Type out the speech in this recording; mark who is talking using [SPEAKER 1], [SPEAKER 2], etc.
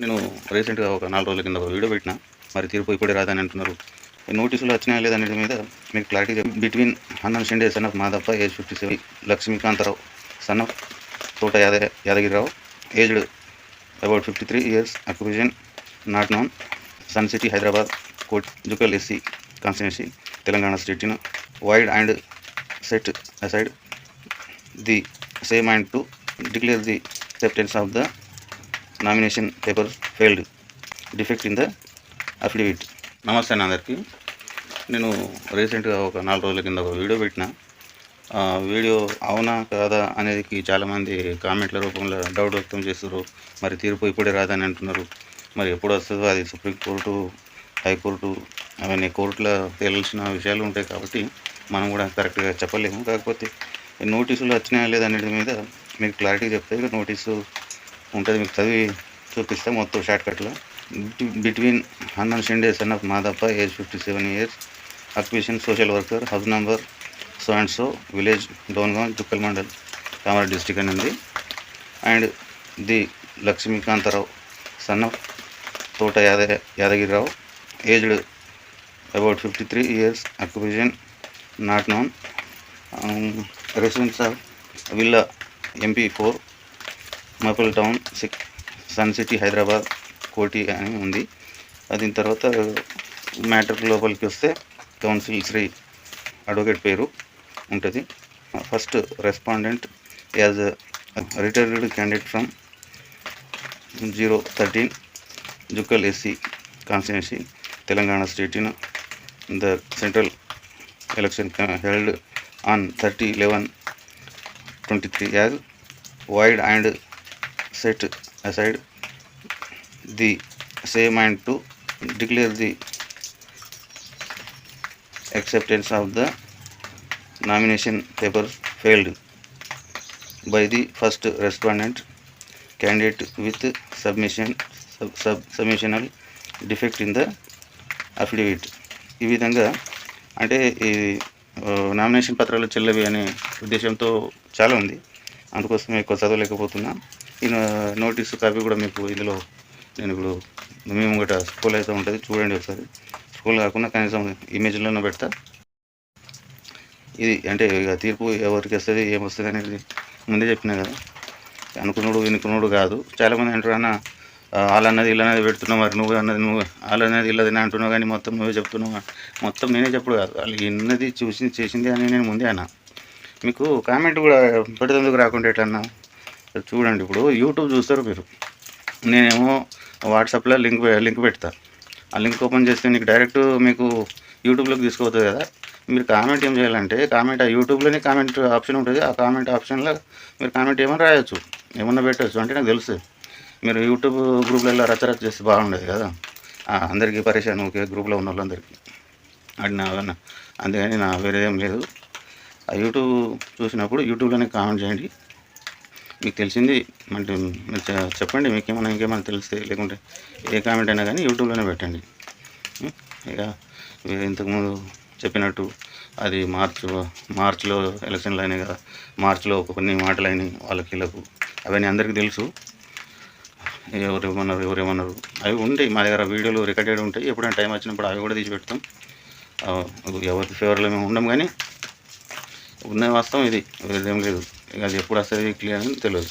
[SPEAKER 1] నేను రీసెంట్గా ఒక నాలుగు రోజుల కింద ఒక వీడియో పెట్టిన. మరి తీర్పు ఇప్పుడే రాదని అంటున్నారు. నోటీసులు వచ్చినాయా లేదనే మీద మీకు clarity between Hannan Shinde son of Madappa age fifty seven Lakshmikantharao son of Thota Yada Yadagirirao aged about fifty three years occupation not known Sun City Hyderabad coat Jukkal SC constituency Telangana స్టేట్ను void and set aside the same and to declare the acceptance of the nomination paper failed defect in the affidavit. నమస్తే అండి అందరికీ. నేను రీసెంట్గా ఒక నాలుగు రోజుల కింద ఒక వీడియో పెట్టిన. వీడియో అవునా కాదా అనేది చాలామంది కామెంట్ల రూపంలో డౌట్ వ్యక్తం చేస్తారు మరి తీర్పు ఇప్పుడే రాదని అంటున్నారు. మరి ఎప్పుడు వస్తుందో అది సుప్రీంకోర్టు హైకోర్టు అవన్నీ కోర్టులో తేలాల్సిన విషయాలు ఉంటాయి కాబట్టి మనం కూడా కరెక్ట్గా చెప్పలేము. కాకపోతే నోటీసులు వచ్చినాయా లేదనేది మీద మీకు క్లారిటీ చెప్తే ఇక నోటీసు ఉంటుంది మీకు చదివి చూపిస్తే మొత్తం షార్ట్ కట్లో between Hannan Shinde son of Madappa age fifty seven years occupation social worker house number so and so village Dongaon Jukkal mandal Kamareddy district అని ఉంది. And the Lakshmikantharao son of Thota Yada Yadagirirao aged about fifty three years occupation not known residence of villa MP four maple town six Sun City Hyderabad Koti అని ఉంది. అది తర్వాత matter లోపలికి వస్తే council Shri advocate పేరు ఉంటుంది. First respondent as retired candidate from zero thirteen Jukkal SC constituency Telangana state in the central election held on thirty eleven twenty three as void and set aside the same and to declare the acceptance of the nomination paper failed by the first respondent candidate with submission sub, sub, submissional defect in the affidavit ఈ విధంగా అంటే ఈ nomination పత్రాలు చెల్లవి అనే ఉద్దేశంతో చాలా ఉంది అందుకోసం ఎక్కువ చదవలేకపోతున్నా ఈ నోటీసు కాపీ కూడా మీకు ఇందులో నేను ఇప్పుడు మేము గట స్కూల్ అయితే ఉంటుంది. చూడండి ఒకసారి. స్కూల్ కాకుండా కనీసం ఇమేజ్లోనే పెడతా. ఇది అంటే ఇక తీర్పు ఎవరికి వస్తుంది ఏమొస్తుంది అనేది ముందే చెప్పినా కదా. అనుకున్నాడు వినుకున్నాడు కాదు. చాలామంది అంటారు అన్న వాళ్ళన్నది ఇల్లన్నది పెడుతున్నావు మరి నువ్వు అన్నది నువ్వు వాళ్ళన్నది ఇల్లది అని అంటున్నావు కానీ మొత్తం నువ్వే చెప్తున్నావు మొత్తం నేనే చెప్పుడు కాదు. వాళ్ళు ఇన్నది చూసి చేసింది అని నేను ముందే అన్నా. మీకు కామెంట్ కూడా పెడుతుందుకు రాకుండా ఎట్లన్నా? చూడండి ఇప్పుడు యూట్యూబ్ చూస్తారు మీరు. నేనేమో వాట్సాప్లో లింక్ లింక్ పెడతా. ఆ లింక్ ఓపెన్ చేస్తే నీకు డైరెక్ట్ మీకు యూట్యూబ్లోకి తీసుకుపోతుంది కదా. మీరు కామెంట్ ఏం చేయాలంటే కామెంట్ ఆ యూట్యూబ్లోనే కామెంట్ ఆప్షన్ ఉంటుంది. ఆ కామెంట్ ఆప్షన్లో మీరు కామెంట్ ఏమైనా రాయొచ్చు. ఏమన్నా పెట్టచ్చు. అంటే నాకు తెలుసు. మీరు యూట్యూబ్ గ్రూప్లలో రచరచ చేస్తే బాగుండేది కదా. అందరికీ పరిశాన్ ఓకే గ్రూప్లో ఉన్న వాళ్ళందరికీ. అది నా అందుకని నా వేరే లేదు. ఆ యూట్యూబ్ చూసినప్పుడు యూట్యూబ్లోనే కామెంట్ చేయండి. మీకు తెలిసింది అంటే మీరు చెప్పండి మీకు ఏమైనా ఇంకేమైనా తెలిస్తే లేకుంటే ఏ కామెంట్ అయినా కానీ యూట్యూబ్లోనే పెట్టండి. ఇక మీరు ఇంతకుముందు చెప్పినట్టు అది మార్చ్ మార్చిలో ఎలక్షన్లు అయినాయి కదా మార్చిలో కొన్ని మాటలు అయినాయి వాళ్ళకి వీళ్ళకు. అవన్నీ అందరికీ తెలుసు. ఎవరు ఏమన్నారు ఎవరు ఏమన్నారు అవి ఉంటాయి మా దగ్గర వీడియోలు రికార్డెడ్ ఉంటాయి. ఎప్పుడైనా టైం వచ్చినప్పుడు అవి కూడా తీసి పెడతాం. ఎవరి ఫేవర్లో మేము ఉండం కానీ ఉన్న వాస్తవం ఇది. వేరేదేం లేదు. ఇక అది ఎప్పుడు వస్తుంది క్లియర్ అని తెలియదు